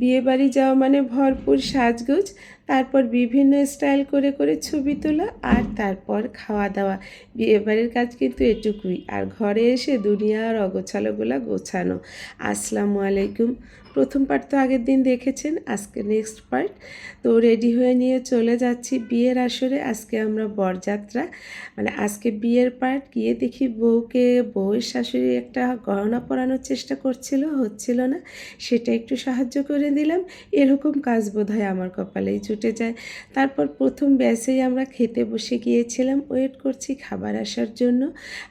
বিয়ে বাড়ি যাওয়া মানে ভরপুর সাজগোজ, তারপর বিভিন্ন স্টাইল করে করে ছবি তোলা আর তারপর খাওয়া দাওয়া। বিয়ে বাড়ির কাজ কিন্তু এটুকুই, আর ঘরে এসে দুনিয়ার অগোছালোগুলা গোছানো। আসসালামু আলাইকুম। প্রথম পার্ট তো আগের দিন দেখেছেন, আজকে নেক্সট পার্ট তো রেডি হয়ে নিয়ে চলে যাচ্ছি বিয়ের আসরে। আজকে আমরা বরযাত্রা মানে আজকে বিয়ের পার্ট গিয়ে দেখি বউকে, বউয়ের শাশুড়ি একটা গহনা পরানোর চেষ্টা করছিল, হচ্ছিল না। সেটা একটু সাহায্য করে দিলাম এরকম কাজ বোধহয় আমার কপালেই ছুটে যায়। তারপর প্রথম ব্যাসেই আমরা খেতে বসে গিয়েছিলাম, ওয়েট করছি খাবার আসার জন্য।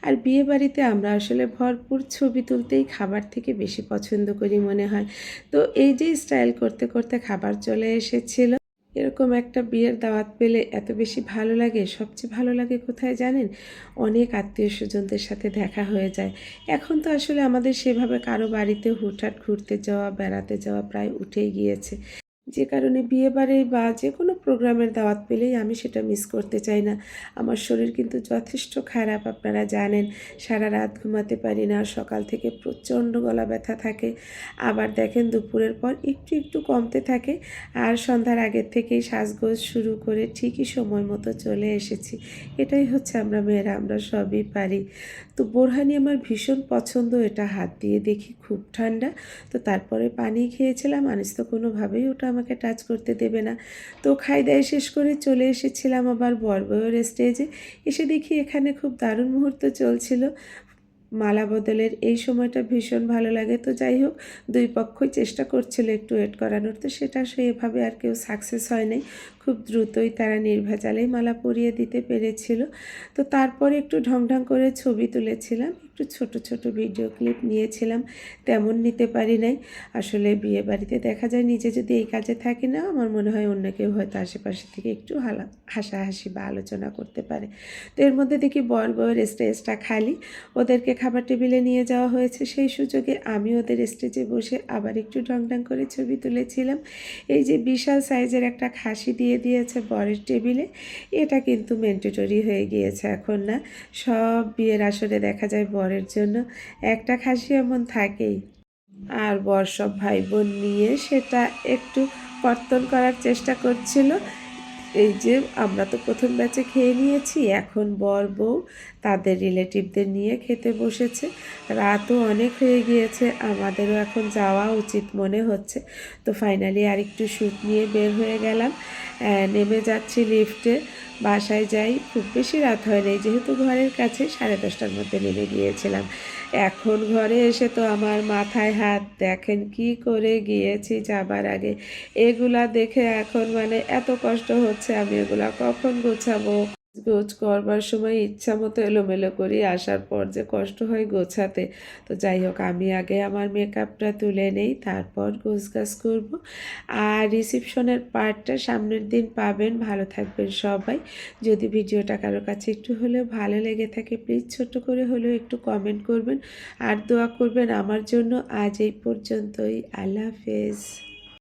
আর বিয়ে বাড়িতে আমরা আসলে ভরপুর ছবি তুলতেই খাবার থেকে বেশি পছন্দ করি মনে হয়। তো এই যে স্টাইল করতে করতে খাবার চলে এসেছিল। এরকম একটা বিয়ের দাওয়াত পেলে এত বেশি ভালো লাগে? সবচেয়ে ভালো লাগে কোথায় জানেন? অনেক আত্মীয় স্বজনদের সাথে দেখা হয়ে যায়। এখন তো আসলে আমাদের সেভাবে কারও বাড়িতে হুটহাট ঘুরতে যাওয়া, বেড়াতে যাওয়া প্রায় উঠেই গিয়েছে। যে কারণে বিয়ে বাড়ি বা যে কোনো প্রোগ্রামের দাওয়াত পেলেই আমি সেটা মিস করতে চাই না। আমার শরীর কিন্তু যথেষ্ট খারাপ, আপনারা জানেন। সারা রাত ঘুমাতে পারি না, সকাল থেকে প্রচণ্ড গলা ব্যথা থাকে। আবার দেখেন দুপুরের পর একটু একটু কমতে থাকে। আর সন্ধ্যার আগের থেকেই সাজগোজ শুরু করে ঠিকই সময় মতো চলে এসেছি। এটাই হচ্ছে আমরা মেয়েরা, আমরা সবই পারি। তো বোরহানি আমার ভীষণ পছন্দ, এটা হাত দিয়ে দেখি খুব ঠান্ডা। তো তারপরে পানি খেয়েছিলাম, আনিস তো কোনোভাবেই ওটা আমাকে টাচ করতে দেবে না। তো খাই দায় শেষ করে চলে এসেছিলাম আবার বরবয়ের স্টেজে এসে দেখি এখানে খুব দারুণ মুহূর্ত চলছিল। মালা বদলের এই সময়টা ভীষণ ভালো লাগে। তো যাই হোক, দুই পক্ষই চেষ্টা করছিল একটু ওয়েট করানোর। তো সেটা সেভাবে আর কেউ সাকসেস হয় নাই। খুব দ্রুতই তারা নির্ভেজালেই মালা পরিয়ে দিতে পেরেছিল। তো তারপরে একটু ঢং ঢং করে ছবি তুলেছিলাম, একটু ছোট ছোট ভিডিও ক্লিপ নিয়েছিলাম, তেমন নিতে পারি নাই। আসলে বিয়ে বাড়িতে দেখা যায় নিজে যদি এই কাজে থাকি না, আমার মনে হয় অন্য কেউ হয়তো আশেপাশে থেকে একটু হালা, হাসাহাসি বা আলোচনা করতে পারে। তো এর মধ্যে দেখি বর বউয়ের স্টেজটা খালি, ওদেরকে খাবার টেবিলে নিয়ে যাওয়া হয়েছে। সেই সুযোগে আমি ওদের স্টেজে বসে আবার একটু ঢং ঢং করে ছবি তুলেছিলাম। এই যে বিশাল সাইজের একটা খাসি দিয়ে দিয়েছে বরের টেবিলে। এটা কিন্তু ম্যান্ডেটরি হয়ে গিয়েছে এখন না। সব বিয়ের আসরে দেখা যায় বরের জন্য একটা খাসি এমন থাকেই। আর বর সব ভাই বোন নিয়ে সেটা একটু কর্তন করার চেষ্টা করছিল। এই যে আমরা তো প্রথম ব্যাচে খেয়ে নিয়েছি, এখন বর বউ তাদের রিলেটিভদের নিয়ে খেতে বসেছে। রাতও অনেক হয়ে গিয়েছে, আমাদেরও এখন যাওয়া উচিত মনে হচ্ছে। তো ফাইনালি আর একটু শ্যুট নিয়ে বের হয়ে গেলাম। নেমে যাচ্ছি লিফটে বাসায় যাই। খুব বেশি রাত হয় নাই, যেহেতু ঘরের কাছে সাড়ে দশটার মধ্যে নেমে গিয়েছিলাম। এখন ঘরে এসে তো আমার মাথায় হাত, দেখেন কি করে গিয়েছি যাবার আগে। এগুলা দেখে এখন মানে এত কষ্ট হচ্ছে। আমি এগুলা কখন গোছাবো? গোছ করবার সময় ইচ্ছা মতো এলোমেলো করি, আসার পর যে কষ্ট হয় গোছাতে। তো যাই হোক, আমি আগে আমার মেকআপটা তুলে নেই, তারপর গোছগাছ করব। আর রিসিপশনের পার্টটা সামনের দিন পাবেন। ভালো থাকবেন সবাই। যদি ভিডিওটা কারোর কাছে একটু হলেও ভালো লেগে থাকে প্লিজ ছোট্ট করে হলেও একটু কমেন্ট করবেন। আর দোয়া করবেন আমার জন্য। আজ এই পর্যন্তই। আল্লাহ হাফেজ।